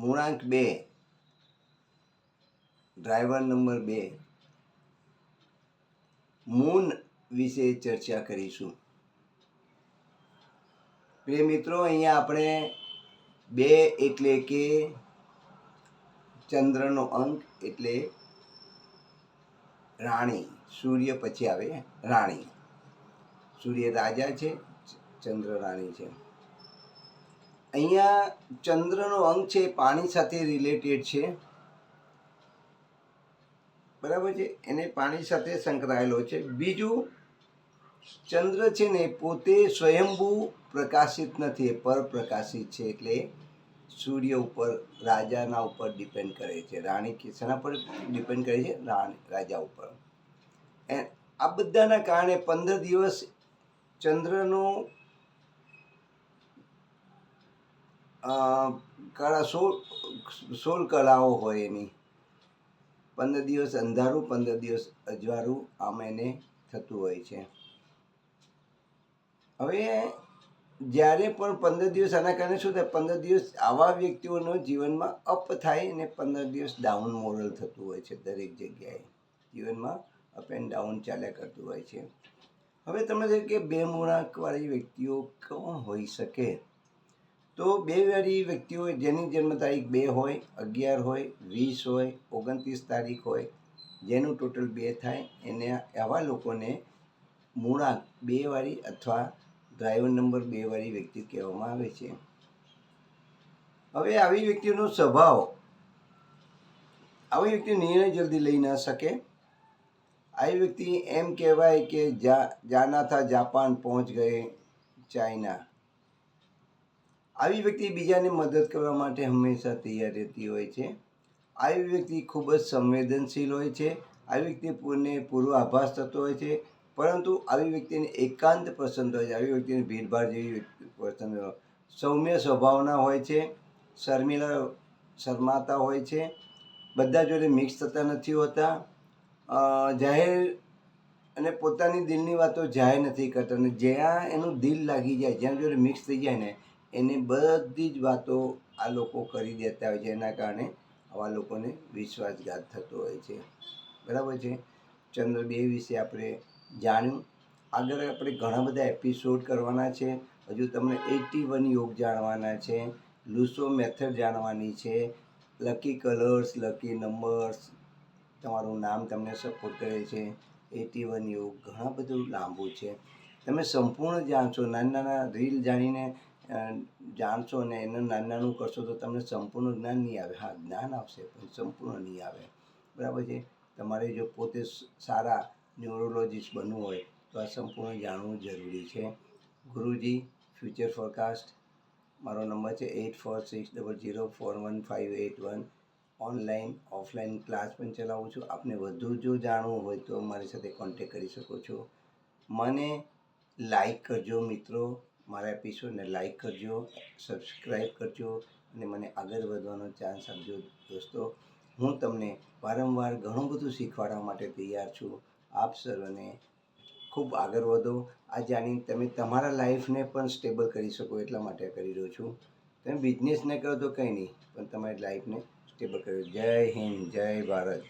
મૂળાંક બે, driver number બે, moon વિશે ચર્ચા કરીશું. પ્રિય મિત્રો, અહીંયા આપણે બે એટલે કે ચંદ્રનો અંક એટલે રાણી, સૂર્ય પછી આવે રાણી. સૂર્ય રાજા છે, ચંદ્ર રાણી છે. અહીંયા ચંદ્રનો અંક છે પાણી સાથે રિલેટેડ છે. બરાબર છે? એને પાણી સાથે સંકળાયેલો છે. બીજું, ચંદ્ર છે ને પોતે સ્વયંભૂ પ્રકાશિત નથી, એ પરપ્રકાશિત છે. એટલે સૂર્ય ઉપર, રાજાના ઉપર ડિપેન્ડ કરે છે. રાણી કિસના પર ડિપેન્ડ કરે છે? રાણી, રાજા ઉપર. એ, આ બધાના કારણે પંદર દિવસ ચંદ્રનો કળા સોળ સોળ કળાઓ હોય એની. પંદર દિવસ અંધારું, પંદર દિવસ અજવાળું આમ એને થતું હોય છે. હવે જ્યારે પણ પંદર દિવસ આના કારણે શું થાય? પંદર દિવસ આવા વ્યક્તિઓનો જીવનમાં અપ થાય અને પંદર દિવસ ડાઉન મોરલ થતું હોય છે દરેક જગ્યાએ. જીવનમાં અપ એન્ડ ડાઉન ચાલ્યા કરતું હોય છે. હવે તમે કે બે મૂળાંકવાળી વ્યક્તિઓ કોણ હોઈ શકે? તો બે વાળી વ્યક્તિઓ જેની જન્મ તારીખ બે હોય, અગિયાર હોય, વીસ હોય, ઓગણત્રીસ તારીખ હોય, જેનું ટોટલ બે થાય, એને આવા લોકોને મૂળાંક બે વાળી અથવા ડ્રાઈવર નંબર બે વાળી વ્યક્તિ કહેવામાં આવે છે. હવે આવી વ્યક્તિનો સ્વભાવ. આવી વ્યક્તિ નિર્ણય જલ્દી લઈ ન શકે. આવી વ્યક્તિ એમ કહેવાય કે જા જાના થા જાપાન પહોંચ ગયે ચાઇના. આવી વ્યક્તિ બીજાને મદદ કરવા માટે હંમેશા તૈયાર રહેતી હોય છે. આવી વ્યક્તિ ખૂબ જ સંવેદનશીલ હોય છે. આવી વ્યક્તિ પૂરને આભાસ થતો હોય છે. પરંતુ આવી વ્યક્તિને એકાંત પસંદ હોય છે. આવી વ્યક્તિને ભીડભાડ જેવી પસંદ. સૌમ્ય સ્વભાવના હોય છે. શર્મિલા શરમાતા હોય છે. બધા જોડે મિક્સ થતા નથી હોતા. જાહેર અને પોતાની દિલની વાતો જાહેર નથી કરતા. અને જ્યાં એનું દિલ લાગી જાય, જ્યાં જોડે મિક્સ થઈ જાય ને એને બધી જ વાતો આ લોકો કરી દેતા હોય છે. એના કારણે આવા લોકોને વિશ્વાસઘાત થતો હોય છે. બરાબર છે? ચંદ્ર બે વિશે આપણે જાણ્યું. આગળ આપણે ઘણા બધા એપિસોડ કરવાના છે. હજુ તમને એટી વન યોગ જાણવાના છે. લુસો મેથડ જાણવાની છે. લકી કલર્સ લકી નંબર્સ તમારું નામ તમને સપોર્ટ કરે છે. એટી વન યોગ ઘણા બધું લાંબુ છે. તમે સંપૂર્ણ જાણશો. નાના નાના રીલ જાણીને જાણશો ને એનું નાનું નાનું કરશો તો તમને સંપૂર્ણ જ્ઞાન નહીં આવે. હા, જ્ઞાન આવશે, પણ સંપૂર્ણ નહીં આવે. બરાબર છે? તમારે જો પોતે સારા ન્યુરોલોજીસ્ટ બનવું હોય તો આ સંપૂર્ણ જાણવું જરૂરી છે. ગુરુજી, ફ્યુચર ફોરકાસ્ટ, મારો નંબર છે eight four six double zero four one five eight one. Online, offline class પણ ચલાવું છું. આપને વધુ જો જાણવું હોય તો મારી સાથે કોન્ટેક કરી શકો છો. મને લાઈક કરજો મિત્રો. મારા એપિસોડને લાઈક કરજો, સબસ્ક્રાઈબ કરજો અને મને આગળ વધવાનો ચાન્સ આપજો. દોસ્તો, હું તમને વારંવાર ઘણું બધું શીખવાડવા માટે તૈયાર છું. આપ સર્વને ખૂબ આગળ વધો. આ જાણી તમે તમારા લાઈફને પણ સ્ટેબલ કરી શકો એટલા માટે કરી રહ્યો છું. તમે બિઝનેસ ન કરો તો કંઈ નહીં, પણ તમારી લાઈફને સ્ટેબલ કરો. જય હિન્દ, જય ભારત.